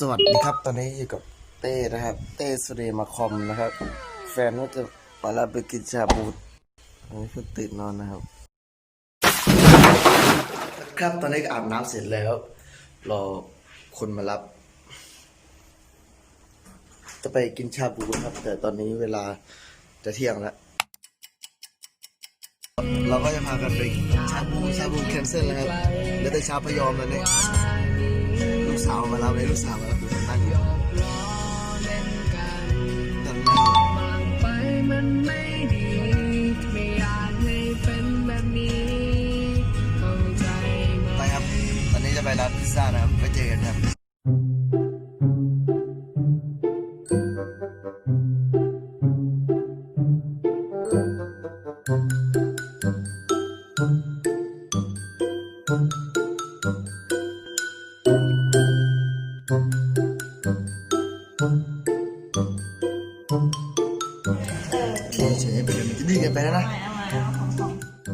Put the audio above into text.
สวัสดีครับ ตอนนี้อยู่กับเต้นะครับ เต้สุเรมาคอมนะครับ แฟนก็จะมารับไปกินชาบูตอนนี้เพิ่งตื่นนอนนะครับ ครับตอนนี้อาบน้ำเสร็จแล้ว รอคนมารับ จะไปกินชาบูครับ แต่ตอนนี้เวลาจะเที่ยงแล้วเราก็จะพากันไปกินชาบูชาบูแคนเซิลแล้วครับเหลือแต่ชาพยอมแล้วเนี่ย สาวมารับเลยลูกสาวมารับอยู่นั่งอยู่ไปมันไม่ดีไม่อยากให้เป็นแบบนี้เข้าใจไหมไปครับ ตอนนี้จะไปร้านพิซซ่านะครับ ไปเจอกันครับ เฉยไปเดี๋ยวมันจะดื้อเกันไปแล้วนะ เอามาเอาของของ